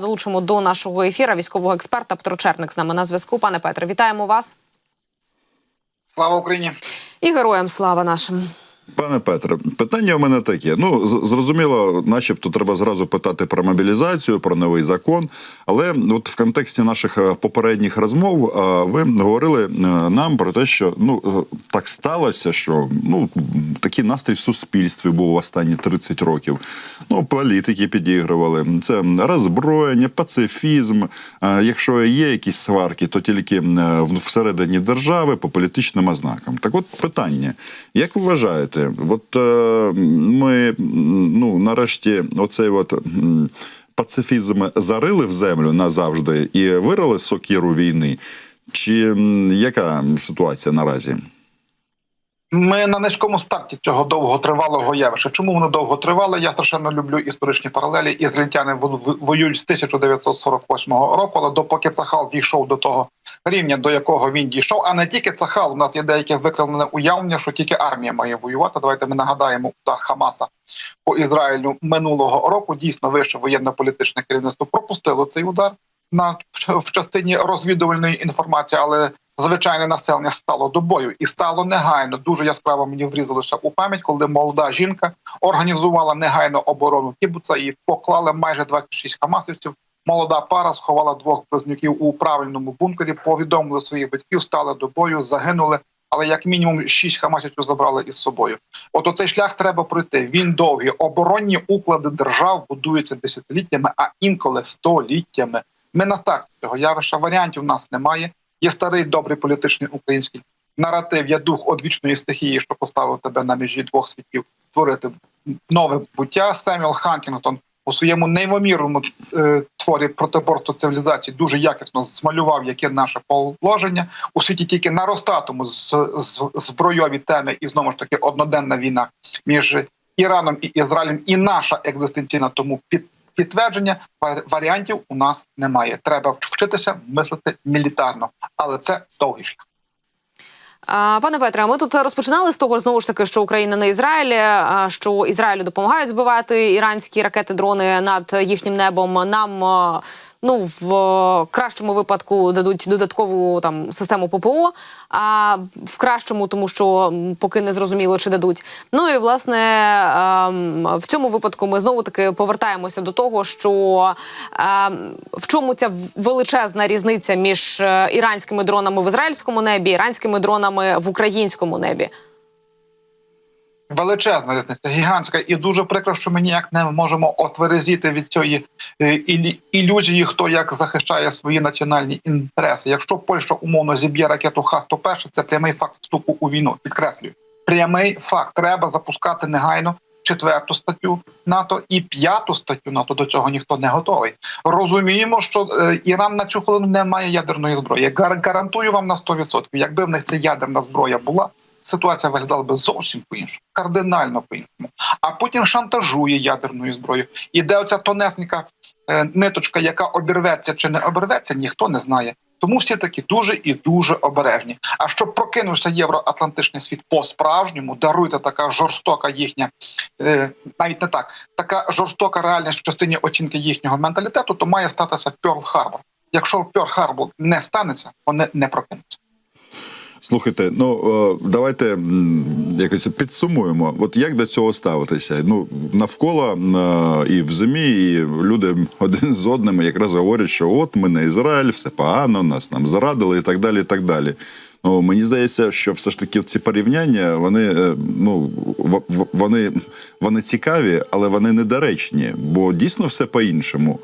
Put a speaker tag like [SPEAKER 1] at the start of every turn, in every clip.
[SPEAKER 1] Долучимо до нашого ефіра військового експерта Петро Черник з нами на зв'язку. Пане Петре, вітаємо вас
[SPEAKER 2] Слава Україні!
[SPEAKER 1] і героям слава нашим.
[SPEAKER 3] Пане Петре, питання у мене таке. Ну, зрозуміло, начебто треба зразу питати про мобілізацію, про новий закон. Але от в контексті наших е, попередніх розмов е, ви говорили е, нам про те, що ну так сталося, що ну такий настрій в суспільстві був останні 30 років. Ну, політики підігрували. Це роззброєння, пацифізм. Якщо є якісь сварки, то тільки всередині держави по політичним ознакам. Так, от питання: як ви вважаєте, от е, ми ну нарешті оцей от. Пацифізм зарили в землю назавжди і вирили сокіру війни. Чи яка ситуація наразі?
[SPEAKER 2] Ми на низькому старті цього довготривалого явища. Чому воно довго тривало? Я страшенно люблю історичні паралелі. Ізраїльтяни во- во- воюють з 1948 року, але допоки Цахал дійшов до того рівня, до якого він дійшов, а не тільки Цахал. У нас є деяке викривлене уявлення, що тільки армія має воювати. Давайте ми нагадаємо удар Хамаса по Ізраїлю минулого року. Дійсно, вище воєнно-політичне керівництво пропустило цей удар на в- частині розвідувальної інформації, але звичайне населення стало до бою і стало негайно. Дуже яскраво мені врізалося у пам'ять, коли молода жінка організувала негайно оборону кібуца і поклали майже 26 хамасівців. Молода пара сховала двох близнюків у правильному бункері. Повідомили своїх батьків, стали до бою, загинули. Але як мінімум шість хамасівців забрали із собою. От оцей шлях треба пройти. Він довгий. Оборонні уклади держав будуються десятиліттями, а інколи століттями. Ми на старті цього явища варіантів у нас немає. Є старий добрий політичний український наратив. Я дух одвічної стихії, що поставив тебе на межі двох світів, творити нове буття. Семюел Хантінгтон у своєму неймовірному е, творі протиборство цивілізації дуже якісно змалював, яке наше положення у світі тільки наростатиму з, з збройові теми, і знову ж таки одноденна війна між Іраном і Ізраїлем, і наша екзистенційна тому під. Підтвердження варіантів у нас немає. Треба вчитися мислити мілітарно, але це довгий шлях.
[SPEAKER 1] Пане Петре, ми тут розпочинали з того знову ж таки, що Україна не Ізраїль, що Ізраїлю допомагають збивати іранські ракети, дрони над їхнім небом. Нам ну в е, кращому випадку дадуть додаткову там систему ППО, а в кращому, тому що поки не зрозуміло, чи дадуть. Ну і власне ем, в цьому випадку ми знову таки повертаємося до того, що ем, в чому ця величезна різниця між е, іранськими дронами в ізраїльському небі, іранськими дронами в українському небі.
[SPEAKER 2] Величезна різниця, гігантська, і дуже прикро, що ми ніяк не можемо отверезіти від цієї е, ілюзії, хто як захищає свої національні інтереси. Якщо Польща умовно зіб'є ракету Х-101, це прямий факт вступу у війну. Підкреслюю, прямий факт. Треба запускати негайно четверту статтю НАТО і п'яту статтю НАТО. До цього ніхто не готовий. Розуміємо, що е, Іран на цю хвилину не має ядерної зброї. Гарантую вам на 100%. Якби в них ця ядерна зброя була, ситуація виглядала би зовсім по-іншому, кардинально по-іншому. А Путін шантажує ядерною зброєю. І де оця тонесенька е, ниточка, яка обірветься чи не обірветься, ніхто не знає. Тому всі такі дуже і дуже обережні. А щоб прокинувся євроатлантичний світ по-справжньому, даруйте така жорстока їхня, е, навіть не так, така жорстока реальність в частині оцінки їхнього менталітету, то має статися Пьорл Харбор. Якщо Пьорл Харбор не станеться, вони не прокинуться.
[SPEAKER 3] Слухайте, ну е, давайте якось підсумуємо. От як до цього ставитися? Ну навколо е, і в зимі, і люди один з одним якраз говорять, що от ми не Ізраїль, все погано, нас нам зрадили і так далі. і так далі. Ну мені здається, що все ж таки ці порівняння вони е, ну вони, вони цікаві, але вони недоречні, бо дійсно все по-іншому.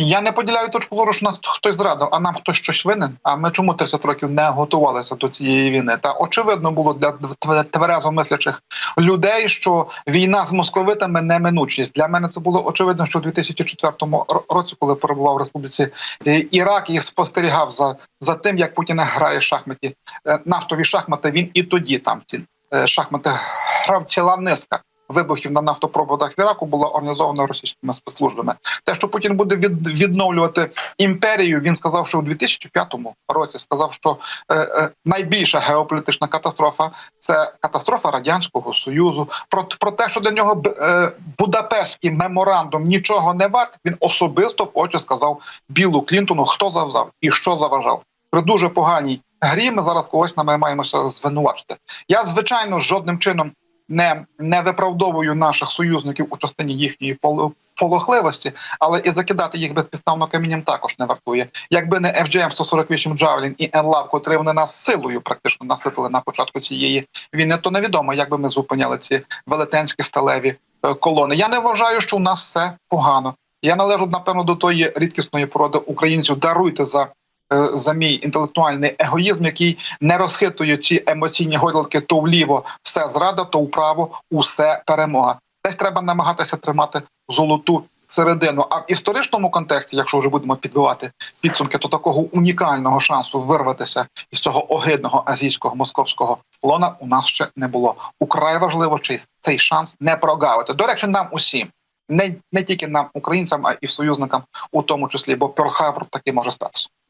[SPEAKER 2] Я не поділяю точку зору, що нас хтось зрадив, а нам хтось щось винен. А ми чому 30 років не готувалися до цієї війни? Та очевидно було для тверезо мислячих людей, що війна з московитами неминучість. Для мене це було очевидно, що у 2004 ро- році, коли перебував в Республіці е, Ірак і спостерігав за, за тим, як Путін грає шахматі, е, нафтові шахмати. Він і тоді там ці е, шахмати грав ціла низка вибухів на нафтопроводах в Іраку була організована російськими спецслужбами. Те, що Путін буде від, відновлювати імперію, він сказав, що у 2005 році сказав, що е, е, найбільша геополітична катастрофа це катастрофа радянського союзу. Про, про те, що для нього е, Будапештський меморандум нічого не варт. Він особисто в очі сказав Білу Клінтону, хто завзав і що заважав. При дуже поганій грі ми зараз когось намагаємося звинувачити. Я звичайно жодним чином не, не виправдовую наших союзників у частині їхньої полохливості, але і закидати їх безпідставно камінням також не вартує. Якби не FGM 148 Javelin і NLAV, котрі вони нас силою практично наситили на початку цієї війни, то невідомо, як би ми зупиняли ці велетенські сталеві е, колони. Я не вважаю, що у нас все погано. Я належу напевно до тої рідкісної породи українців. Даруйте за. Е, За мій інтелектуальний егоїзм, який не розхитує ці емоційні гойдалки то вліво все зрада, то вправо усе перемога. Десь треба намагатися тримати золоту середину. А в історичному контексті, якщо вже будемо підбивати підсумки, то такого унікального шансу вирватися із цього огидного азійського московського лона у нас ще не було. Украй важливо чи цей шанс не прогавити. До речі, нам усім. Не, не тільки нам, українцям, а і союзникам, у тому числі, бо Перл-Харбор таки може статися.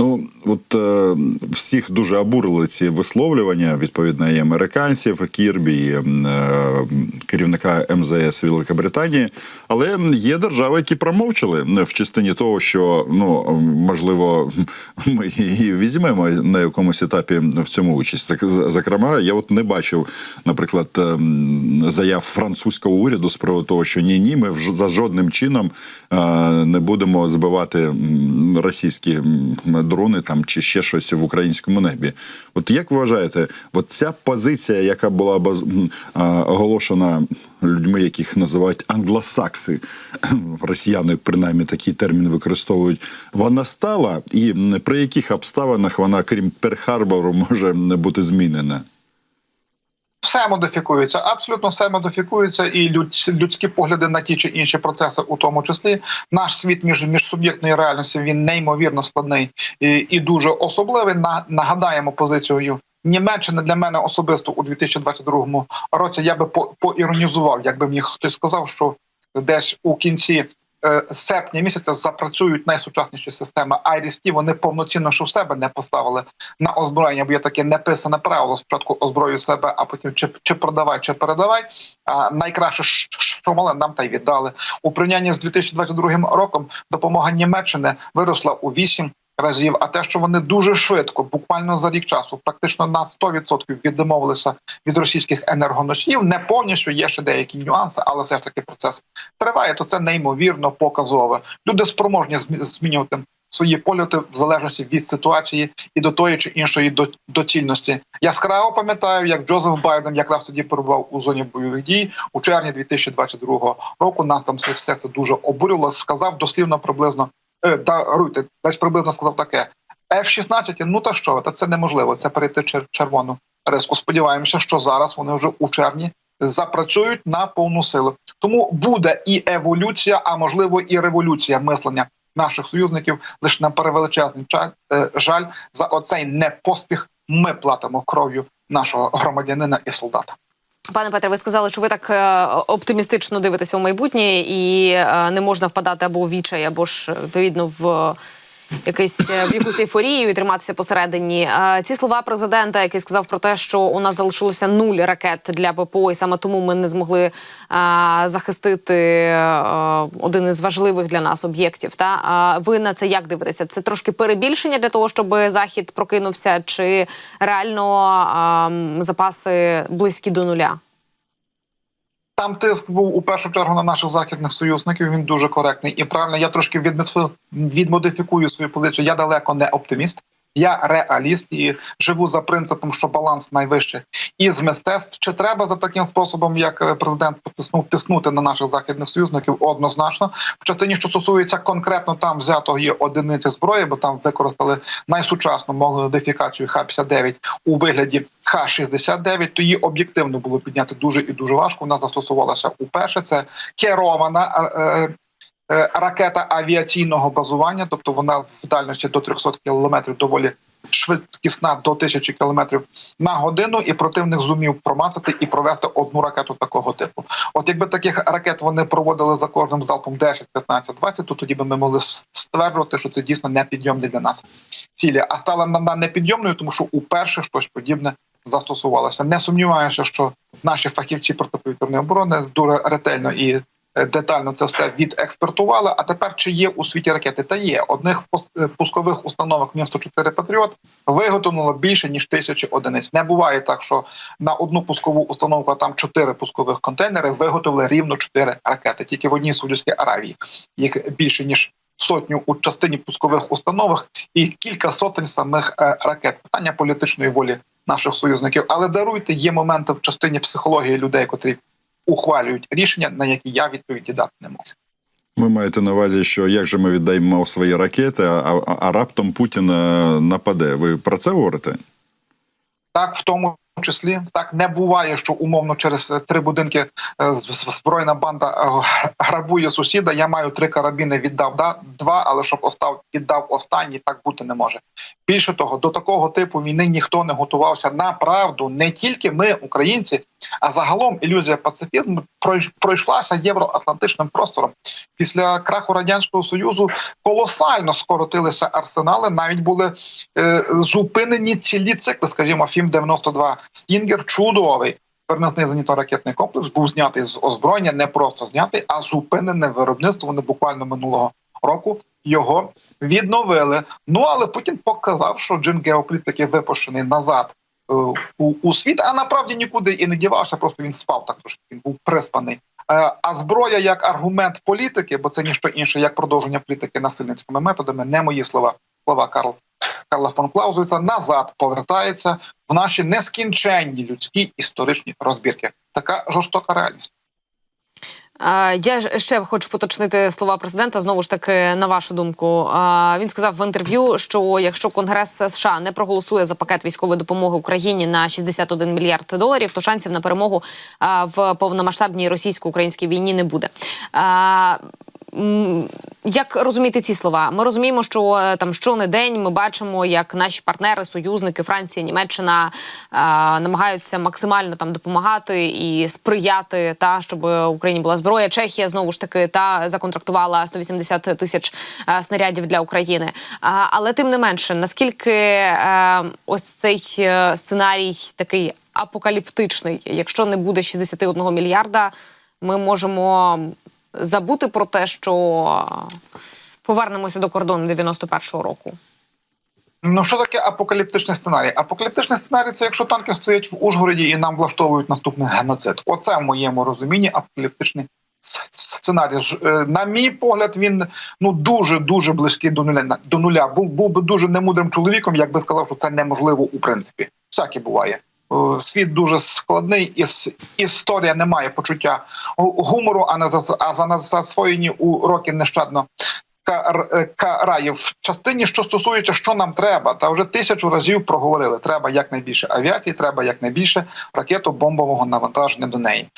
[SPEAKER 3] Ну от е, всіх дуже обурили ці висловлювання відповідно і американців, Кірбі, і е, керівника МЗС Великобританії. Але є держави, які промовчали в частині того, що ну можливо ми і візьмемо на якомусь етапі в цьому участь. Так зокрема, я от не бачив, наприклад, е, заяв французького уряду з приводу того, що ні, ні, ми за жодним чином е, не будемо збивати російські дрони там чи ще щось в українському небі. От як вважаєте, от ця позиція, яка була баз- оголошена людьми, яких називають англосакси, росіяни принаймні такий термін використовують, вона стала, і при яких обставинах вона, крім Перл-Харбору, може не бути змінена?
[SPEAKER 2] Все модифікується, абсолютно все модифікується, і людські погляди на ті чи інші процеси, у тому числі наш світ між міжсуб'єктної реальності він неймовірно складний і, і дуже особливий. На нагадаємо позицію. Німеччини для мене особисто у 2022 році я би по, поіронізував, якби мені хтось сказав, що десь у кінці е, серпня місяця запрацюють найсучасніші системи IRIS-T, Вони повноцінно що в себе не поставили на озброєння, бо є таке неписане правило. Спочатку озброю себе, а потім чи, чи продавай, чи передавай. А найкраще, що мали, нам та й віддали. У порівнянні з 2022 роком допомога Німеччини виросла у 8 разів. А те, що вони дуже швидко, буквально за рік часу, практично на 100% відмовилися від російських енергоносіїв, не повністю є ще деякі нюанси, але все ж таки процес триває. То це неймовірно показове. Люди спроможні змінювати свої польоти в залежності від ситуації і до тої чи іншої до- доцільності. Яскраво пам'ятаю, як Джозеф Байден якраз тоді перебував у зоні бойових дій у червні 2022 року. Нас там все, це дуже обурило. Сказав дослівно приблизно даруйте, десь приблизно сказав таке: F-16, ну та що, та це неможливо. Це перейти чер- червону риску. Сподіваємося, що зараз вони вже у червні запрацюють на повну силу. Тому буде і еволюція, а можливо і революція мислення наших союзників. Лише на перевеличезний е, жаль за оцей непоспіх. Ми платимо кров'ю нашого громадянина і солдата.
[SPEAKER 1] Пане Петре, ви сказали, що ви так е, оптимістично дивитеся у майбутнє і е, не можна впадати або в відчай, або ж відповідно в. Якийсь е, в якусь ейфорію і триматися посередині. Е, Ці слова президента, який сказав про те, що у нас залишилося нуль ракет для ППО, і саме тому ми не змогли е, захистити е, один із важливих для нас об'єктів. Та ви на це як дивитеся? Це трошки перебільшення для того, щоб захід прокинувся, чи реально е, запаси близькі до нуля?
[SPEAKER 2] Там тиск був у першу чергу на наших західних союзників. Він дуже коректний і правильно. Я трошки відмодифікую свою позицію. Я далеко не оптиміст. Я реаліст і живу за принципом, що баланс найвищий із мистецтв. Чи треба за таким способом, як е, президент потиснув тиснути на наших західних союзників? Однозначно, в частині, що стосується конкретно там взятої одиниці зброї, бо там використали найсучасну модифікацію Х-59 у вигляді Х-69, то її об'єктивно було підняти дуже і дуже важко. Вона застосувалася уперше. Це керована. Е, Ракета авіаційного базування, тобто вона в дальності до 300 кілометрів доволі швидкісна до тисячі кілометрів на годину, і противник зумів промацати і провести одну ракету такого типу. От якби таких ракет вони проводили за кожним залпом 10, 15, 20, то тоді би ми могли стверджувати, що це дійсно непідйомні для нас цілі. А стала вона непідйомною, тому що уперше щось подібне застосувалося. Не сумніваюся, що наші фахівці протиповітряної оборони дуже ретельно і детально це все відекспертували. А тепер чи є у світі ракети? Та є одних е, пускових установок Мі 104 Патріот виготовлено більше ніж тисячі одиниць. Не буває так, що на одну пускову установку а там чотири пускових контейнери виготовили рівно чотири ракети. Тільки в одній Саудівській Аравії їх більше ніж сотню у частині пускових установок і кілька сотень самих е, ракет. Питання політичної волі наших союзників. Але даруйте, є моменти в частині психології людей, котрі ухвалюють рішення, на які я відповіді дати не можу.
[SPEAKER 3] Ви маєте на увазі, що як же ми віддаємо свої ракети, а, а, а раптом Путін е, нападе. Ви про це говорите?
[SPEAKER 2] Так, в тому числі так не буває, що умовно через е, три будинки е, збройна банда грабує сусіда. Я маю три карабіни, віддав да, два, але щоб остав віддав останній, так бути не може. Більше того, до такого типу війни ніхто не готувався на правду. Не тільки ми, українці, а загалом ілюзія пацифізму пройшлася євроатлантичним простором. Після краху радянського союзу колосально скоротилися арсенали. Навіть були е, зупинені цілі цикли. Скажімо, фім 92 Стінгер чудовий. Переносний зенітно-ракетний комплекс був знятий з озброєння, не просто знятий, а зупинене виробництво. Вони буквально минулого року його відновили. Ну але Путін показав, що джин геопліт випущений назад у, у світ, а направді нікуди і не дівався. Просто він спав так трошки. Він був приспаний. Е, А зброя як аргумент політики, бо це ніщо інше, як продовження політики насильницькими методами, не мої слова, слова Карл Карла фон Клаузевіца, назад повертається в наші нескінченні людські історичні розбірки. Така жорстока реальність.
[SPEAKER 1] Я ще хочу поточнити слова президента. Знову ж таки, на вашу думку, він сказав в інтерв'ю, що якщо Конгрес США не проголосує за пакет військової допомоги Україні на 61 мільярд доларів, то шансів на перемогу в повномасштабній російсько-українській війні не буде. Е, Як розуміти ці слова? Ми розуміємо, що е, там щонедень ми бачимо, як наші партнери, союзники, Франція, Німеччина е, намагаються максимально там допомагати і сприяти, та щоб Україні була зброя. Чехія знову ж таки та законтрактувала 180 тисяч е, снарядів для України. А, але тим не менше, наскільки е, ось цей е, сценарій такий апокаліптичний, якщо не буде 61 мільярда, ми можемо забути про те, що повернемося до кордону 91-го року.
[SPEAKER 2] Ну що таке апокаліптичний сценарій? Апокаліптичний сценарій це якщо танки стоять в Ужгороді і нам влаштовують наступний геноцид. Оце в моєму розумінні апокаліптичний сценарій. Е, На мій погляд, він ну дуже дуже близький до нуля. До нуля. Був, був би дуже немудрим чоловіком, якби сказав, що це неможливо у принципі. Всяке буває. Світ дуже складний, і історія не має почуття гумору, а не за а за засвоєні у роки нещадно е, карає в частині, що стосується, що нам треба, та вже тисячу разів проговорили. Треба якнайбільше авіації, треба якнайбільше ракету-бомбового навантаження до неї.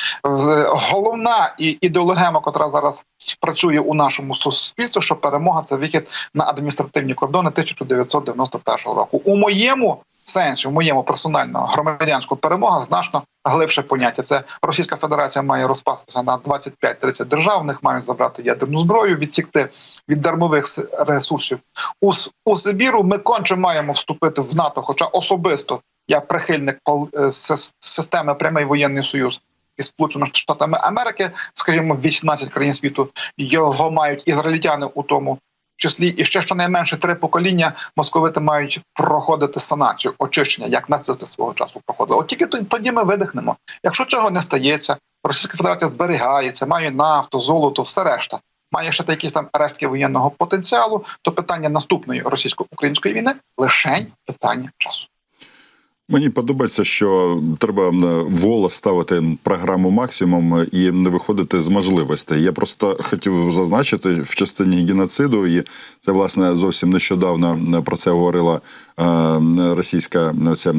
[SPEAKER 2] Головна і ідеологема, котра зараз працює у нашому суспільстві, що перемога це вихід на адміністративні кордони 1991 року. У моєму сенсі, у моєму персонального громадянського перемога значно глибше поняття. Це Російська Федерація має розпастися на 25-30 держав. В них мають забрати ядерну зброю, відтікти від дармових ресурсів у, у Сибіру. Ми конче маємо вступити в НАТО, хоча особисто я прихильник е, системи прямий воєнний союз. Із Сполученими Штатами Америки, скажімо, 18 країн світу його мають ізраїльтяни у тому числі, і ще щонайменше три покоління московити мають проходити санацію, очищення, як нацисти свого часу проходили. От тільки тоді- ми видихнемо. Якщо цього не стається, Російська Федерація зберігається, має нафту, золото, все решта. Має ще якісь там рештки воєнного потенціалу, то питання наступної російсько-української війни лишень питання часу.
[SPEAKER 3] Мені подобається, що треба е, воло ставити програму максимум і не виходити з можливостей. Я просто хотів зазначити в частині геноциду, і це власне зовсім нещодавно про це говорила е, російська е, ця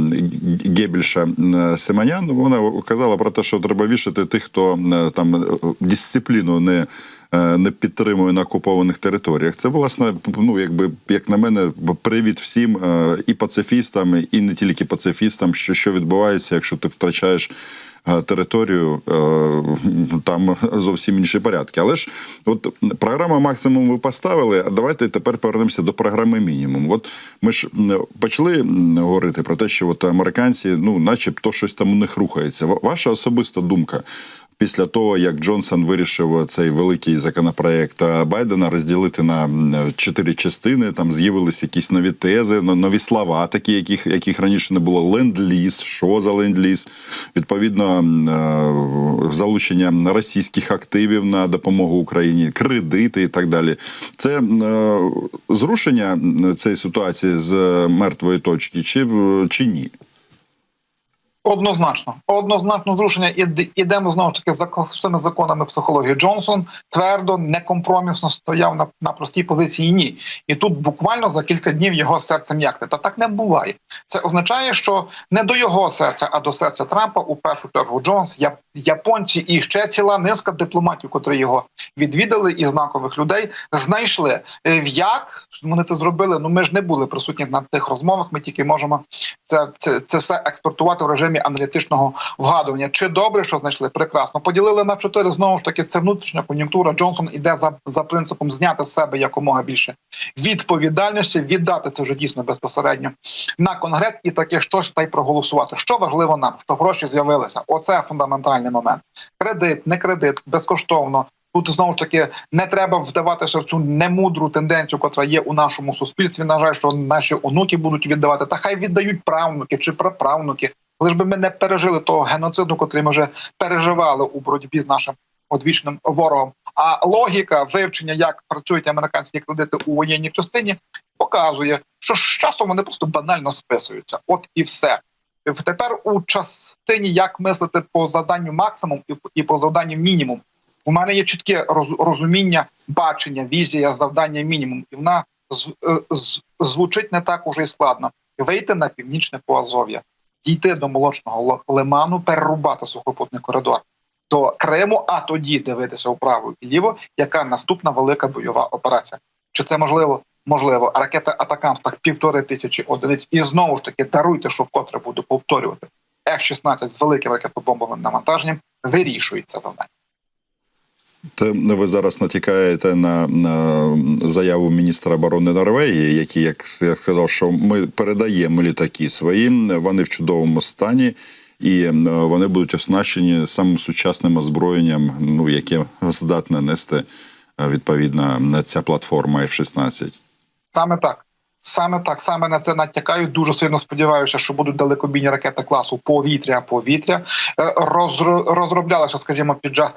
[SPEAKER 3] Гебельша е, Симонян. Вона казала про те, що треба вішати тих, хто е, там е, дисципліну не е, не підтримує на окупованих територіях. Це власне, ну якби як на мене, привід всім е, і пацифістам, і не тільки пацифістам, що, що відбувається, якщо ти втрачаєш. е, Територію е, там зовсім інші порядки. Але ж от програма максимум ви поставили. А давайте тепер повернемося до програми мінімум. От ми ж почали говорити про те, що от американці, ну, начебто, щось там у них рухається. Ваша особиста думка після того, як Джонсон вирішив цей великий законопроект е, Байдена розділити на чотири частини, там з'явилися якісь нові тези, но- нові слова, такі, яких, яких раніше не було. Ленд-ліз, що за ленд-ліз, відповідно, е, залучення російських активів на допомогу Україні, кредити і так далі. Це е, зрушення цієї ситуації з мертвої точки, чи, чи ні?
[SPEAKER 2] Однозначно, однозначно зрушення. Ідемо знову ж таки за класичними законами психології. Джонсон твердо, некомпромісно стояв на, на простій позиції. Ні, і тут буквально за кілька днів його серце м'якне. Та так не буває. Це означає, що не до його серця, а до серця Трампа у першу чергу Джонс, японці і ще ціла низка дипломатів, котрі його відвідали, і знакових людей знайшли. Е, в Як вони це зробили? Ну ми ж не були присутні на тих розмовах. Ми тільки можемо це, це, це все експортувати в режимі аналітичного вгадування. Чи добре, що знайшли? Прекрасно. Поділили на чотири. Знову ж таки, це внутрішня кон'юнктура. Джонсон іде за, за принципом зняти з себе якомога більше відповідальності, віддати це вже дійсно безпосередньо на конгрес і таке щось та й проголосувати. Що важливо нам, що гроші з'явилися. Оце фундаментальний момент. Кредит, не кредит, безкоштовно. Тут знову ж таки не треба вдаватися в цю немудру тенденцію, котра є у нашому суспільстві. На жаль, що наші онуки будуть віддавати, та хай віддають правнуки чи праправнуки. Лиш би ми не пережили того геноциду, котрий ми вже переживали у боротьбі з нашим одвічним ворогом. А логіка вивчення, як працюють американські кредити у воєнній частині, показує, що з часом вони просто банально списуються. От і все. Тепер у частині як мислити по завданню максимум і- і по завданню мінімум. У мене є чітке розуміння, бачення, візія, завдання мінімум, і вона е, звучить не так уже й складно. Вийти на північне Поазов'я, дійти до молочного лиману, перерубати сухопутний коридор до Криму, а тоді дивитися вправо і ліво, яка наступна велика бойова операція. Чи це можливо? Можливо, ракета Атакамс так півтори тисячі одиниць. І знову ж таки даруйте, що вкотре буду повторювати. F-16 з великим ракетобомбовим навантаженням Вирішується завдання.
[SPEAKER 3] Ви зараз натякаєте на, на заяву міністра оборони Норвегії, який, як я сказав, що ми передаємо літаки свої, вони в чудовому стані, і е, вони будуть оснащені самим сучасним озброєнням, ну яке здатне нести е, відповідно ця платформа F-16.
[SPEAKER 2] Саме так. Саме так, саме на це натякаю. Дуже сильно сподіваюся, що будуть далекобійні ракети класу повітря, повітря. Е, розро- Розроблялася, скажімо, під джаз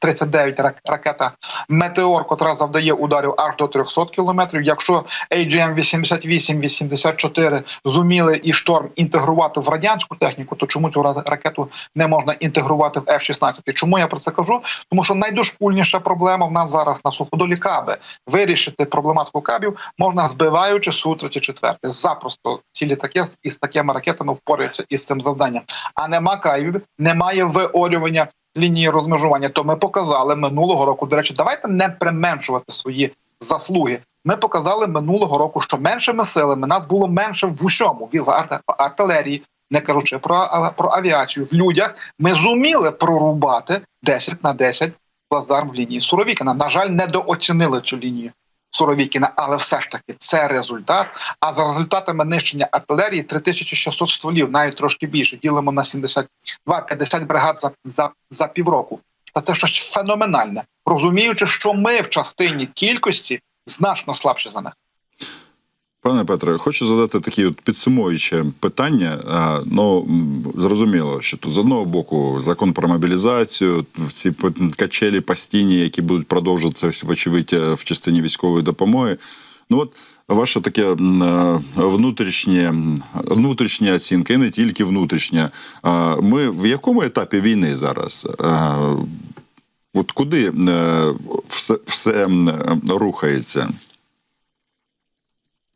[SPEAKER 2] 39 рак- ракета Метеор, котра завдає ударів аж до 300 кілометрів. Якщо AGM-88-84 зуміли і шторм інтегрувати в радянську техніку, то чому цю ракету не можна інтегрувати в F-16? Чому я про це кажу? Тому що найдошкульніша проблема в нас зараз на суходолі каби. Вирішити проблематику кабів можна збиваючи су 34 Запросто ці літаки із такими ракетами впораються із цим завданням. А нема кабів, немає виорювання лінії розмежування. То ми показали минулого року. До речі, давайте не применшувати свої заслуги. Ми показали минулого року, що меншими силами нас було менше в усьому в арт- артилерії, не кажучи про, про авіацію. В людях ми зуміли прорубати 10 на 10 плацдарм в лінії Суровікіна. На жаль, недооцінили цю лінію Суровікіна, але все ж таки це результат. А за результатами нищення артилерії 3600 стволів, навіть трошки більше, ділимо на 72-50 бригад за, за, за півроку. Та це щось феноменальне, розуміючи, що ми в частині кількості значно слабші за них.
[SPEAKER 3] Пане Петре, хочу задати таке от підсумуюче питання. Ну зрозуміло, що тут з одного боку закон про мобілізацію, ці качелі постійні, які будуть продовжуватися, вочевидь, е, в частині військової допомоги. Ну от ваше таке е, внутрішнє внутрішня оцінка, і не тільки внутрішня. Ми в якому етапі війни зараз? От куди е, все, все рухається?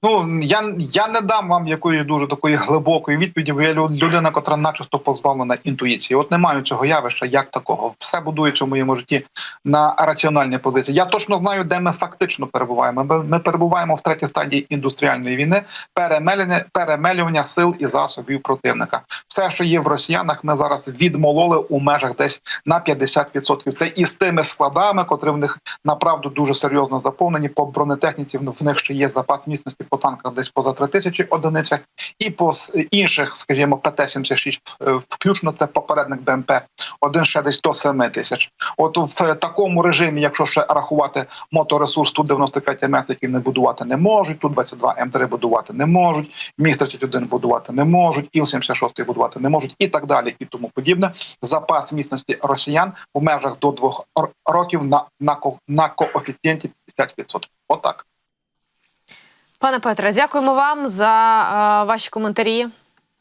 [SPEAKER 2] Ну я, я не дам вам якоїсь дуже такої глибокої відповіді, бо я лю- людина, котра начисто позбавлена інтуїції. От не маю цього явища, як такого. Все будується в моєму житті на раціональній позиції. Я точно знаю, де ми фактично перебуваємо. Ми, ми перебуваємо в третій стадії індустріальної війни, перемелення, перемелювання сил і засобів противника. Все, що є в росіянах, ми зараз відмололи у межах десь на 50%. Це і з тими складами, котрі в них направду дуже серйозно заповнені. По бронетехніці в них ще є запас міцності по танках десь поза 3 тисячі одиницях, і по інших, скажімо, ПТ-76 в- включно це попередник БМП, один ще десь до 7 тисяч. От в такому режимі, якщо ще рахувати моторесурс, ту 95 МС, які не будувати не можуть, ту 22 М3 будувати не можуть, Міг 31 будувати не можуть, Іл 76 будувати не можуть, і так далі, і тому подібне. Запас міцності росіян в межах до двох років на, на, на коефіцієнті 50%. Отак.
[SPEAKER 1] Пане Петре, дякуємо вам за е, ваші коментарі.